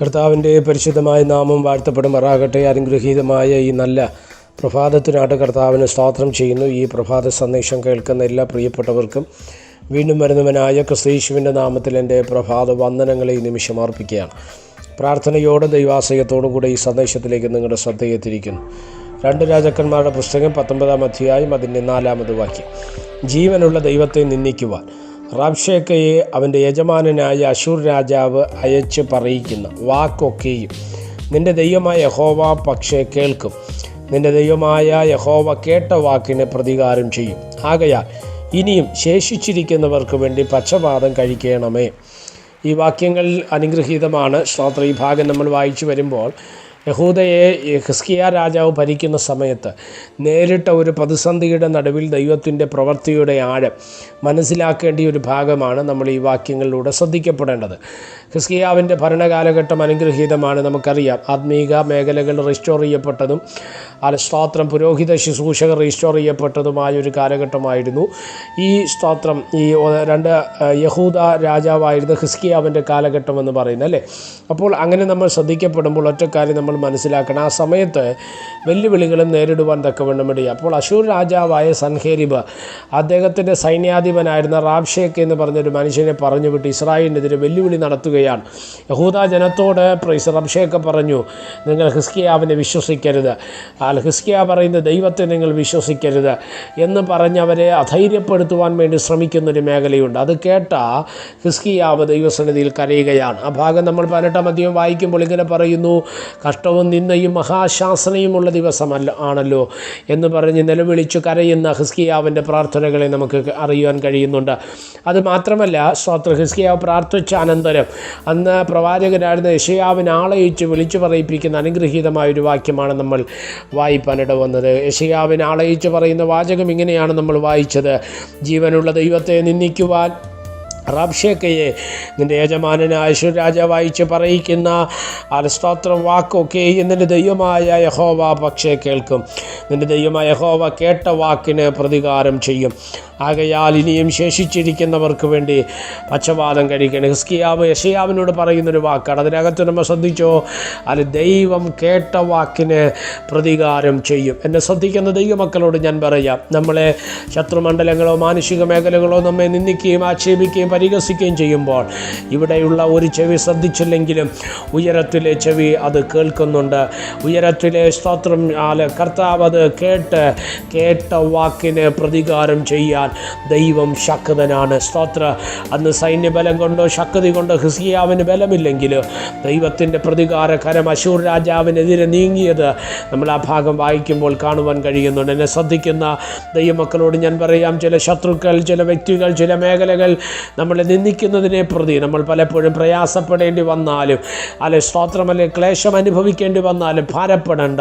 കർത്താവിന്റെ പരിശുദ്ധമായ നാമം വാഴ്ത്തപ്പെടുമാറാകട്ടെ അനുഗ്രഹീതമായ ഈ നല്ല പ്രഭാതത്തിനായിട്ട് കർത്താവിന് സ്തോത്രം ചെയ്യുന്നു. ഈ പ്രഭാത സന്ദേശം കേൾക്കുന്ന എല്ലാ പ്രിയപ്പെട്ടവർക്കും വീണ്ടും വരുന്നവനായ ക്രിസ്തീശുവിന്റെ നാമത്തിൽ എന്റെ പ്രഭാത വന്ദനങ്ങളെ ഈ നിമിഷം അർപ്പിക്കുകയാണ്. പ്രാർത്ഥനയോടെ ദൈവാശയത്തോടും കൂടെ ഈ സന്ദേശത്തിലേക്ക് നിങ്ങളുടെ ശ്രദ്ധയെത്തിരിക്കുന്നു രണ്ട് രാജാക്കന്മാരുടെ പുസ്തകം പത്തൊമ്പതാം അധ്യായം അതിന്റെ നാലാമത് വാക്യം. ജീവനുള്ള ദൈവത്തെ നിന്ദിക്കുവാൻ റാബ്ഷേക്കയെ അവന്റെ യജമാനനായ അശൂർ രാജാവ് അയച്ച് പറയിക്കുന്ന വാക്കൊക്കെയും നിന്റെ ദൈവമായ യഹോവ പക്ഷേ കേൾക്കും. നിന്റെ ദൈവമായ യഹോവ കേട്ട വാക്കിന് പ്രതികാരം ചെയ്യും. ആകയാൽ ഇനിയും ശേഷിച്ചിരിക്കുന്നവർക്ക് വേണ്ടി പക്ഷപാതം കഴിക്കണമേ. ഈ വാക്യങ്ങൾ അനുഗ്രഹീതമാണ്. ശ്രോത്ര ഈ ഭാഗം നമ്മൾ വായിച്ചു വരുമ്പോൾ യഹൂദയെ ഹിസ്കിയ രാജാവ് ഭരിക്കുന്ന സമയത്ത് നേരിട്ട ഒരു പ്രതിസന്ധിയുടെ നടുവിൽ ദൈവത്തിന്റെ പ്രവൃത്തിയുടെ ആഴം മനസ്സിലാക്കേണ്ട ഒരു ഭാഗമാണ് നമ്മൾ ഈ വാക്യങ്ങളിലൂടെ ശ്രദ്ധിക്കപ്പെടേണ്ടത്. ഹിസ്കിയാവിന്റെ ഭരണകാലഘട്ടം അനുഗ്രഹീതമാണ് നമുക്കറിയാം. ആത്മീക മേഖലകൾ റീസ്റ്റോർ ചെയ്യപ്പെട്ടതും അല്ല സ്തോത്രം പുരോഹിത ശുശ്രൂഷകർ റീസ്റ്റോർ ചെയ്യപ്പെട്ടതുമായ ഒരു കാലഘട്ടമായിരുന്നു. ഈ സ്തോത്രം ഈ രണ്ട് യഹൂദ രാജാവായിരുന്ന ഹിസ്കിയാവിന്റെ കാലഘട്ടം എന്ന് പറയുന്നത് അല്ലേ? അപ്പോൾ അങ്ങനെ നമ്മൾ ശ്രദ്ധിക്കപ്പെടുമ്പോൾ ഒറ്റക്കാര്യം നമ്മൾ മനസ്സിലാക്കണം. ആ സമയത്ത് വെല്ലുവിളികളും നേരിടുവാൻ തക്കവണ്ണം തക്കവണ്ണമിടയും അപ്പോൾ അശൂർ രാജാവായ സൻഹേരിബ് അദ്ദേഹത്തിന്റെ സൈന്യാധിപനായിരുന്ന റാബ്ഷേക്ക് എന്ന് പറഞ്ഞൊരു മനുഷ്യനെ പറഞ്ഞു വിട്ട് ഇസ്രായേലിനെതിരെ വെല്ലുവിളി നടത്തുകയാണ്. യഹൂദ ജനത്തോട് റബ്ഷേക്ക് പറഞ്ഞു നിങ്ങൾ ഹിസ്കിയാവിനെ വിശ്വസിക്കരുത്. ആൽ ഹിസ്കിയ പറയുന്ന ദൈവത്തെ നിങ്ങൾ വിശ്വസിക്കരുത് എന്ന് പറഞ്ഞവരെ അധൈര്യപ്പെടുത്തുവാൻ വേണ്ടി ശ്രമിക്കുന്നൊരു മേഖലയുണ്ട്. അത് കേട്ട ഹിസ്കിയാവ് ദൈവസന്നിധിയിൽ കരയുകയാണ്. ആ ഭാഗം നമ്മൾ പതിനെട്ടാം അധ്യയം വായിക്കുമ്പോൾ ഇങ്ങനെ പറയുന്നു കഷ്ടവും നിന്നയും മഹാശാസനയുമുള്ള ദിവസമല്ല ആണല്ലോ എന്ന് പറഞ്ഞ് നിലവിളിച്ചു കരയുന്ന ഹിസ്കിയാവിന്റെ പ്രാർത്ഥനകളെ നമുക്ക് അറിയുവാൻ കഴിയുന്നുണ്ട്. അത് മാത്രമല്ല സ്വാത്ര ഹിസ്കിയാവ് പ്രാർത്ഥിച്ച അനന്തരം അന്ന് പ്രവാചകനായിരുന്ന യഷയാവിനെ ആളയിച്ച് വിളിച്ചു പറയിപ്പിക്കുന്ന അനുഗ്രഹീതമായ ഒരു വാക്യമാണ് നമ്മൾ വായിപ്പാനിട വന്നത്. യഷയാവിനെ ആളയിച്ച് പറയുന്ന വാചകം ഇങ്ങനെയാണ് നമ്മൾ വായിച്ചത്. ജീവനുള്ള ദൈവത്തെ നിന്ദിക്കുവാൻ റാബ്ഷേക്കയെ നിന്റെ യജമാനനായ യേശു രാജാവ് വായിച്ച് പറയിക്കുന്ന അലസ്തോത്രം വാക്കൊക്കെ നിന്റെ ദൈവമായ യഹോവ പക്ഷേ കേൾക്കും. നിന്റെ ദൈവമായ യഹോവ കേട്ട വാക്കിന് പ്രതികാരം ചെയ്യും. ആകയാൽ ഇനിയും ശേഷിച്ചിരിക്കുന്നവർക്ക് വേണ്ടി പക്ഷപാതം കഴിക്കണം. ഹിസ്കിയാവ് യഷയാവിനോട് പറയുന്നൊരു വാക്കാണ്. അതിനകത്ത് നമ്മൾ ശ്രദ്ധിച്ചോ? അത് ദൈവം കേട്ട വാക്കിന് പ്രതികാരം ചെയ്യും. എന്നെ ശ്രദ്ധിക്കുന്ന ദൈവമക്കളോട് ഞാൻ പറയാം. നമ്മളെ ശത്രുമണ്ഡലങ്ങളോ മാനുഷിക മേഖലകളോ നമ്മെ നിന്ദിക്കുകയും ആക്ഷേപിക്കുകയും പരിഹസിക്കുകയും ചെയ്യുമ്പോൾ ഇവിടെയുള്ള ഒരു ചെവി ശ്രദ്ധിച്ചില്ലെങ്കിലും ഉയരത്തിലെ ചെവി അത് കേൾക്കുന്നുണ്ട്. ഉയരത്തിലെ സ്തോത്രം ആല കർത്താവ് അത് കേട്ട് കേട്ട വാക്കിന് പ്രതികാരം ചെയ്യാൻ ദൈവം ശക്തനാണ്. സ്തോത്ര. അന്ന് സൈന്യബലം കൊണ്ടോ ശക്തി കൊണ്ടോ ഹിസിയാവിന് ബലമില്ലെങ്കിലും ദൈവത്തിന്റെ പ്രതികാരകരം അശൂർ രാജാവിനെതിരെ നീങ്ങിയത് നമ്മൾ ആ ഭാഗം വായിക്കുമ്പോൾ കാണുവാൻ കഴിയുന്നുണ്ട്. എന്നെ ശ്രദ്ധിക്കുന്ന ദൈവമക്കളോട് ഞാൻ പറയാം ചില ശത്രുക്കൾ ചില വ്യക്തികൾ ചില മേഖലകൾ നമ്മളെ നിന്ദിക്കുന്നതിനെ പ്രതി നമ്മൾ പലപ്പോഴും പ്രയാസപ്പെടേണ്ടി വന്നാലും അല്ലെ സ്തോത്രമല്ലെ ക്ലേശം അനുഭവിക്കേണ്ടി വന്നാലും ഭാരപ്പെടേണ്ട.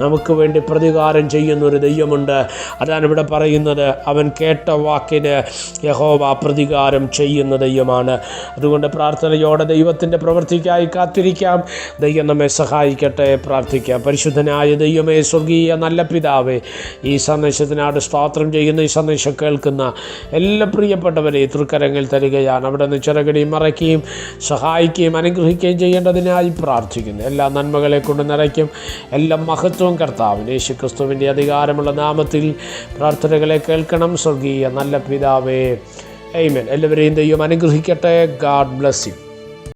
നമുക്ക് വേണ്ടി പ്രതികാരം ചെയ്യുന്ന ഒരു ദൈവമുണ്ട്. അതാണ് ഇവിടെ പറയുന്നത്. അവൻ കേട്ട വാക്കിന് യഹോവ പ്രതികാരം ചെയ്യുന്ന ദൈവമാണ്. അതുകൊണ്ട് പ്രാർത്ഥനയോടെ ദൈവത്തിന്റെ പ്രവൃത്തിക്കായി കാത്തിരിക്കാം. ദൈവം നമ്മെ സഹായിക്കട്ടെ പ്രാർത്ഥിക്കാം. പരിശുദ്ധനായ ദൈവമേ സ്വർഗീയ നല്ല പിതാവേ ഈ സന്ദേശത്തിനാട് സ്തോത്രം ചെയ്യുന്ന ഈ സന്ദേശം കേൾക്കുന്ന എല്ലാ പ്രിയപ്പെട്ടവരെ തൃക്കരങ്ങൾ തരികയാണ് അവിടെ നിന്ന് ചിറകടിയും മറയ്ക്കുകയും സഹായിക്കുകയും അനുഗ്രഹിക്കുകയും ചെയ്യേണ്ടതിനായി പ്രാർത്ഥിക്കുന്നു. എല്ലാ നന്മകളെ കൊണ്ട് നിറയ്ക്കും. എല്ലാ മഹത്വവും കർത്താവിന് യേശു ക്രിസ്തുവിന്റെ അധികാരമുള്ള നാമത്തിൽ പ്രാർത്ഥനകളെ കേൾക്കണം. സ്വർഗീയ നല്ല പിതാവേ. എയ്മൻ എല്ലാവരെയും ദൈവം അനുഗ്രഹിക്കട്ടെ. God blessing